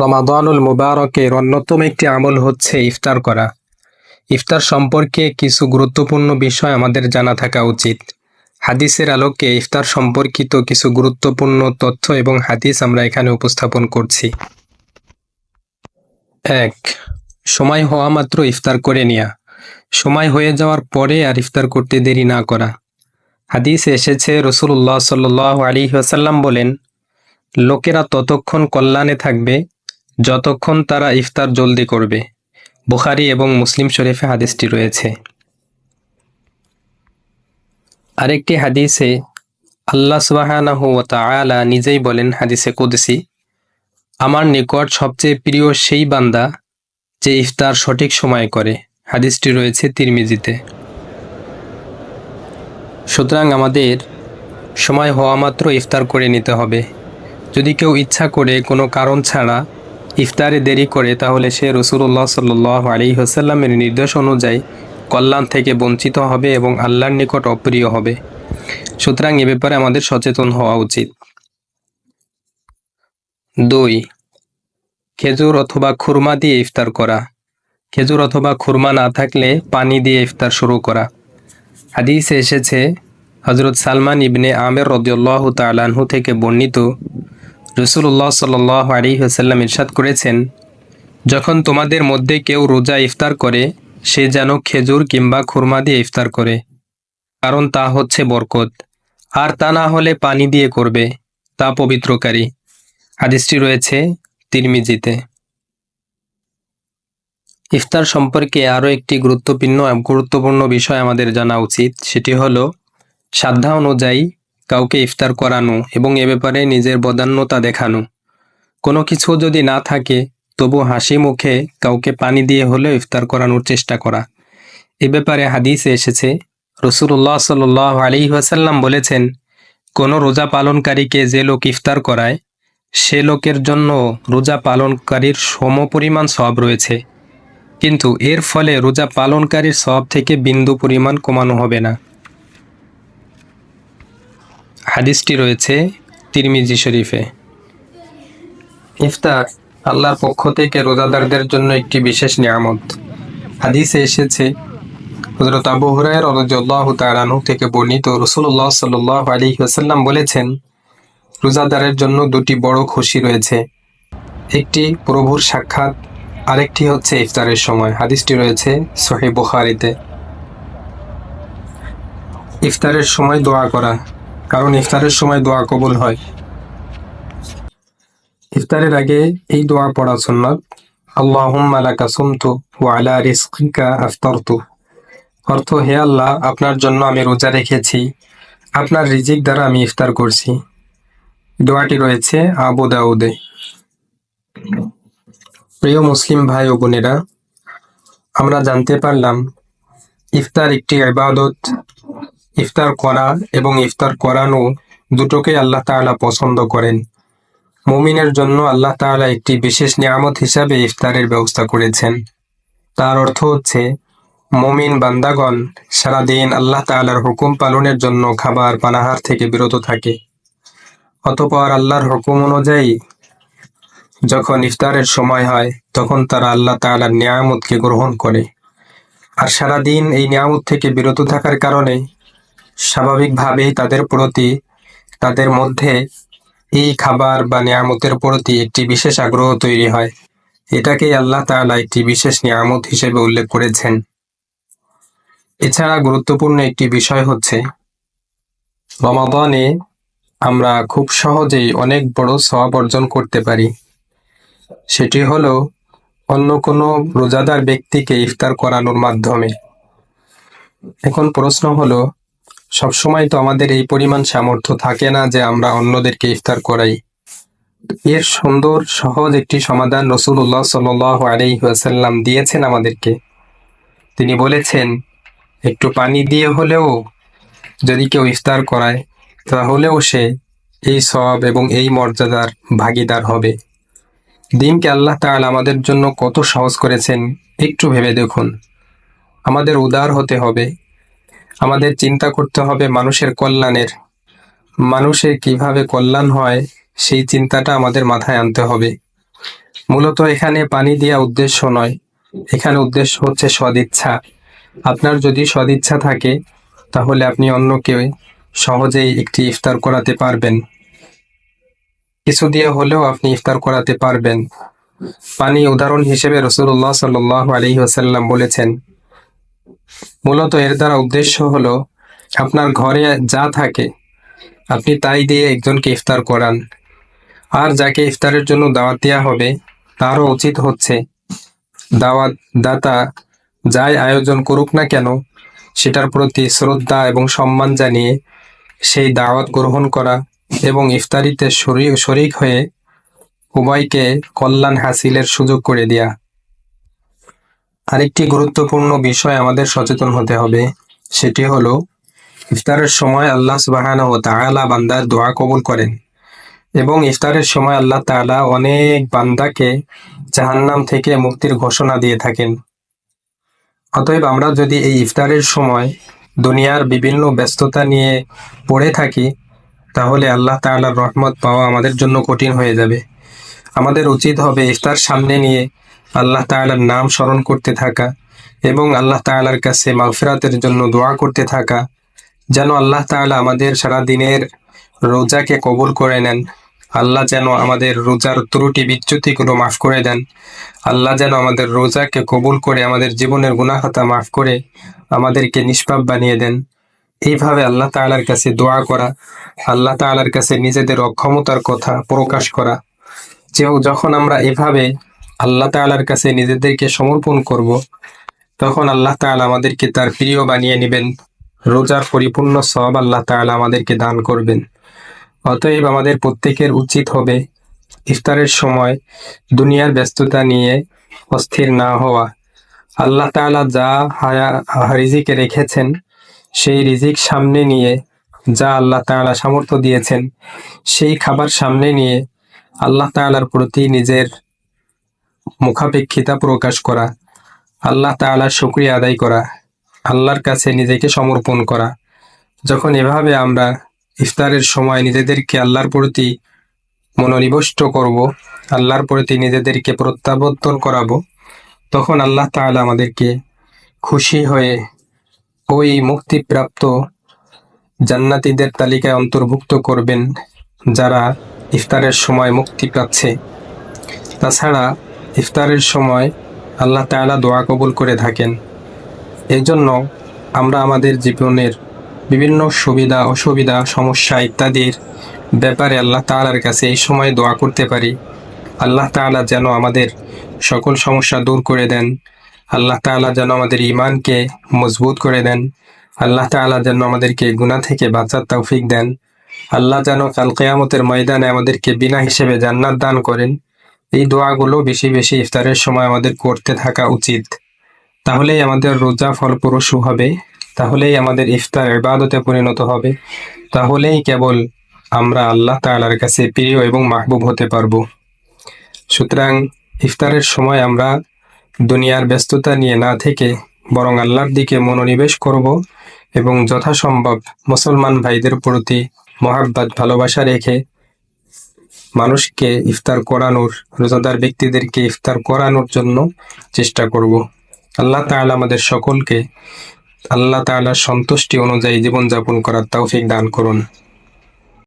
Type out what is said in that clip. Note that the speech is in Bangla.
রমাদানুল মুবারকের অন্যতম একটি আমল হচ্ছে ইফতার করা। ইফতার সম্পর্কে কিছু গুরুত্বপূর্ণ বিষয় আমাদের জানা থাকা উচিত। হাদিসের আলোকে ইফতার সম্পর্কিত কিছু গুরুত্বপূর্ণ তথ্য এবং হাদিস আমরা এখানে উপস্থাপন করছি। এক, সময় হওয়া মাত্র ইফতার করে নেয়া। সময় হয়ে যাওয়ার পরে আর ইফতার করতে দেরি না করা। হাদিসে এসেছে রসুল্লাহ সাল আলী ওয়াসাল্লাম বলেন, লোকেরা ততক্ষণ কল্যাণে থাকবে যতক্ষণ তারা ইফতার জলদি করবে। বুখারি এবং মুসলিম শরীফে হাদিসটি রয়েছে। আরেকটি হাদিসে আল্লাহ ওয়া নিজেই বলেন হাদিসে কুদসি, আমার নিকট সবচেয়ে প্রিয় সেই বান্দা যে ইফতার সঠিক সময়ে করে। হাদিসটি রয়েছে তিরমিজিতে। সুতরাং আমাদের সময় হওয়া মাত্র ইফতার করে নিতে হবে। যদি কেউ ইচ্ছা করে কোনো কারণ ছাড়া ইফতারে দেরি করে, তাহলে সে রসুল্লাহ সাল্লাহ আলী হোসাল্লামের নির্দেশ অনুযায়ী কল্যাণ থেকে বঞ্চিত হবে এবং আল্লাহর নিকট অপ্রিয় হবে। সুতরাং এ ব্যাপারে আমাদের সচেতন হওয়া উচিত। দুই, খেজুর অথবা খুরমা দিয়ে ইফতার করা। খেজুর অথবা খুরমা না থাকলে পানি দিয়ে ইফতার শুরু করা। হাদিসে এসেছে হজরত সালমান ইবনে আমের রদিউল্লাহ তালানহু থেকে বর্ণিত রসুল্লাহ সাল আলী হাসাল্লাম ইরশাদ করেছেন, যখন তোমাদের মধ্যে কেউ রোজা ইফতার করে, সে যেন খেজুর কিংবা খুরমা দিয়ে ইফতার করে, কারণ তা হচ্ছে বরকত, আর তা না হলে পানি দিয়ে করবে, তা পবিত্রকারী। হাদিসটি রয়েছে তিরমিজিতে। ইফতার সম্পর্কে আরও একটি গুরুত্বপূর্ণ গুরুত্বপূর্ণ বিষয় আমাদের জানা উচিত, সেটি হলো সাধ্যা অনুযায়ী কাউকে ইফতার করানো এবং এ ব্যাপারে নিজের বদান্যতা দেখানো। কোনো কিছু যদি না থাকে, তবু হাসি মুখে কাউকে পানি দিয়ে হলেও ইফতার করানোর চেষ্টা করা। এ ব্যাপারে হাদিসে এসেছে রসুল্লাহ সাল আলী ওয়াসাল্লাম বলেছেন, কোনো রোজা পালনকারীকে যে লোক ইফতার করায়, সে লোকের জন্য রোজা পালনকারীর সমপরিমাণ সব রয়েছে। কিন্তু এর ফলে রোজা পালনকারীর সব থেকে বিন্দু পরিমাণ কমানো হবে না। হাদিসটি রয়েছে তিরমিজি শরীফে। ইফতার আল্লাহর পক্ষ থেকে রোজাদারদের জন্য একটি বিশেষ নিয়ামত। হাদিসে এসেছে হজরত আবু হুরায়ের রদিয়াল্লাহু তাআলাহু থেকে বর্ণিত রসুল্লাহ সাল্লাল্লাহু আলী ওয়াসাল্লাম বলেছেন, রোজাদারের জন্য দুটি বড় খুশি রয়েছে। একটি প্রভুর সাক্ষাৎ, আরেকটি হচ্ছে ইফতারের সময়। হাদিসটি রয়েছে সহি বুখারিতে। ইফতারের সময় দোয়া করা। কারণ ইফতারের সময় দোয়া কবুল হয়। ইফতারের আগে এই দোয়া পড়া সুন্নত, আল্লাহুম্মা লাকা সুমতু ওয়া আলা রিজকিকা আফতারতু। অর্থ, হে আল্লাহ, আপনার জন্য আমি রোজা রেখেছি। আপনার রিজিক দ্বারা আমি ইফতার করছি। দোয়াটি রয়েছে আবু দাউদে। প্রিয় মুসলিম ভাই ও বোনেরা, আমরা জানতে পারলাম, ইফতার একটি ইবাদত। ইফতার করা এবং ইফতার করানো দুটোকে আল্লাহ তাআলা পছন্দ করেন। মুমিনের জন্য আল্লাহ তাআলা একটি বিশেষ নিয়ামত হিসাবে ইফতারের ব্যবস্থা করেছেন। তার অর্থ হচ্ছে, মমিন বান্দাগণ সারাদিন আল্লাহ তাআলার হুকুম পালনের জন্য খাবার পানাহার থেকে বিরত থাকে। অতপর আল্লাহর হুকুম অনুযায়ী, যখন ইফতারের সময় হয়, তখন তারা আল্লাহ তাআলার নিয়ামতকে গ্রহণ করে। আর সারাদিন এই নিয়ামত থেকে বিরত থাকার কারণে স্বাভাবিকভাবেই তাদের প্রতি, তাদের মধ্যে এই খাবার বা নিয়ামতের প্রতি একটি বিশেষ আগ্রহ তৈরি হয়। এটাকেই আল্লাহ তাআলা একটি বিশেষ নিয়ামত হিসেবে উল্লেখ করেছেন। এছাড়া গুরুত্বপূর্ণ একটি বিষয় হচ্ছে, রমাদানে আমরা খুব সহজেই অনেক বড় সওয়াব অর্জন করতে পারি। সেটি হলো, অন্য কোনো রোজাদার ব্যক্তিকে ইফতার করানোর মাধ্যমে। এখন প্রশ্ন হলো সবসময় তো আমাদের এই পরিমাণ সামর্থ্য থাকে না যে আমরা অন্যদেরকে ইফতার করাই। এর সুন্দর, সহজ একটি সমাধান রসুল্লাহ সাল আলি ওয়াসাল্লাম দিয়েছেন আমাদেরকে। তিনি বলেছেন, একটু পানি দিয়ে হলেও যদি কেউ ইফতার করায়, তাহলেও সে এই সব এবং এই মর্যাদার ভাগিদার হবে। দিনকে আল্লাহ তাআলা আমাদের জন্য কত সহজ করেছেন, একটু ভেবে দেখুন। আমাদের উদার হতে হবে আমাদের চিন্তা করতে হবে মানুষের কল্যাণের। মানুষের কীভাবে কল্যাণ হয়, সেই চিন্তাটা আমাদের মাথায় আনতে হবে। মূলত এখানে পানি দেওয়া উদ্দেশ্য নয়। এখানে উদ্দেশ্য হচ্ছে সদিচ্ছা। আপনার যদি সদিচ্ছা থাকে, তাহলে আপনি অন্যকে সহজেই একটি ইফতার করাতে পারবেন। কিছু দিয়ে হলেও আপনি ইফতার করাতে পারবেন। পানি উদাহরণ হিসেবে রসুল্লাহ সাল্লাহ আলহি বলেছেন মূলত এর দ্বারা উদ্দেশ্য হলো, আপনার ঘরে যা থাকে, আপনি তাই দিয়ে একজনকে ইফতার করান। আর যাকে ইফতারের জন্য দাওয়াত দেওয়া হবে, তারও উচিত হচ্ছে, দাওয়াত দাতা যাই আয়োজন করুক না কেন, সেটার প্রতি শ্রদ্ধা এবং সম্মান জানিয়ে সেই দাওয়াত গ্রহণ করা এবং ইফতারিতে শরী- শরিক হয়ে উভয়কে কল্যাণ হাসিলের সুযোগ করে দেয়া। আরেকটি গুরুত্বপূর্ণ বিষয় আমাদের সচেতন হতে হবে, সেটি হলো ইফতারের সময় আল্লাহ সুবাহানা ও তাআলা বান্দার দোয়া কবুল করেন এবং ইফতারের সময় আল্লাহ তাআলা অনেক বান্দাকে জাহান্নাম থেকে মুক্তির ঘোষণা দিয়ে থাকেন। অতএব আমরা যদি এই ইফতারের সময় দুনিয়ার বিভিন্ন ব্যস্ততা নিয়ে পড়ে থাকি, তাহলে আল্লাহ তাআলার রহমত পাওয়া আমাদের জন্য কঠিন হয়ে যাবে। আমাদের উচিত হবে ইফতার সামনে নিয়ে আল্লাহ তাআলার নাম স্মরণ করতে থাকা এবং আল্লাহ তাআলার কাছে মাগফিরাতের জন্য দোয়া করতে থাকা, যেন আল্লাহ তাআলা আমাদের সারা দিনের রোজাকে কবুল করে নেন। আল্লাহ যেন আমাদের রোজার ত্রুটি বিচ্যুতিগুলো মাফ করে দেন। আল্লাহ যেন আমাদের রোজাকে কবুল করে আমাদের জীবনের গুনাহাতা মাফ করে আমাদেরকে নিষ্পাপ বানিয়ে দেন। এইভাবে আল্লাহ তাআলার কাছে দোয়া করা, আল্লাহ তাআলার কাছে নিজেদের অক্ষমতার কথা প্রকাশ করা। যে যখন আমরা এভাবে আল্লাহ তাআলার কাছে নিজেদেরকে সমর্পণ করব, তখন আল্লাহ তাআলা আমাদেরকে তার প্রিয় বানিয়ে নেবেন। রোজার পরিপূর্ণ সব আল্লাহ তাআলা আমাদেরকে দান করবেন। অতএব আমাদের প্রত্যেকের উচিত হবে ইফতারের সময় দুনিয়ার ব্যস্ততা নিয়ে অস্থির না হওয়া। আল্লাহ তাআলা যা হায়া, রিজিকে রেখেছেন, সেই রিজিক সামনে নিয়ে যা আল্লাহ তাআলা সামর্থ্য দিয়েছেন, সেই খাবার সামনে নিয়ে আল্লাহ তাআলার প্রতি নিজের মুখাপেক্ষিতা প্রকাশ করা, আল্লাহ তাআলার শুকরিয়া আদায় করা, আল্লাহর কাছে নিজেকে সমর্পণ করা। যখন এভাবে আমরা ইফতারের সময় নিজেদেরকে আল্লাহর প্রতি মনোনিবিষ্ট করব, আল্লাহর প্রতি নিজেদেরকে প্রত্যাবর্তন করাবো, তখন আল্লাহ তাআলা আমাদেরকে খুশি হয়ে ওই মুক্তিপ্রাপ্ত জান্নাতীদের তালিকায় অন্তর্ভুক্ত করবেন যারা ইফতারের সময় মুক্তি পাচ্ছে। তাছাড়া ইফতারের সময় আল্লাহ তাআলা দোয়া কবুল করে থাকেন। এই জন্য আমরা আমাদের জীবনের বিভিন্ন সুবিধা, অসুবিধা, সমস্যা ইত্যাদির ব্যাপারে আল্লাহ তাআলার কাছে এই সময় দোয়া করতে পারি। আল্লাহ তাআলা যেন আমাদের সকল সমস্যা দূর করে দেন। আল্লাহ তাআলা যেন আমাদের ইমানকে মজবুত করে দেন। আল্লাহ তাআলা যেন আমাদেরকে গুনাহ থেকে বাঁচার তৌফিক দেন। আল্লাহ যেন কাল কেয়ামতের ময়দানে আমাদেরকে বিনা হিসেবে জান্নাত দান করেন। এই দোয়াগুলো বেশি বেশি ইফতারের সময় আমাদের করতে থাকা উচিত। তাহলেই আমাদের রোজা ফলপ্রসূ হবে, তাহলেই আমাদের ইফতার ইবাদতে পরিণত হবে, তাহলেই কেবল আমরা আল্লাহ তাআলার কাছে প্রিয় এবং মাহবুব হতে পারব। সুতরাং ইফতারের সময় আমরা দুনিয়ার ব্যস্ততা নিয়ে না থেকে বরং আল্লাহর দিকে মনোনিবেশ করব এবং যথাসম্ভব মুসলমান ভাইদের প্রতি মহাব্বাত, ভালোবাসা রেখে মানুষকে ইফতার করানোর, রোজাদার ব্যক্তিদেরকে ইফতার করানোর জন্য চেষ্টা করব। আল্লাহ তাআলা আমাদের সকলকে, আল্লাহ তাআলার সন্তুষ্টি অনুযায়ী জীবনযাপন করার তাও তৌফিক দান করুন।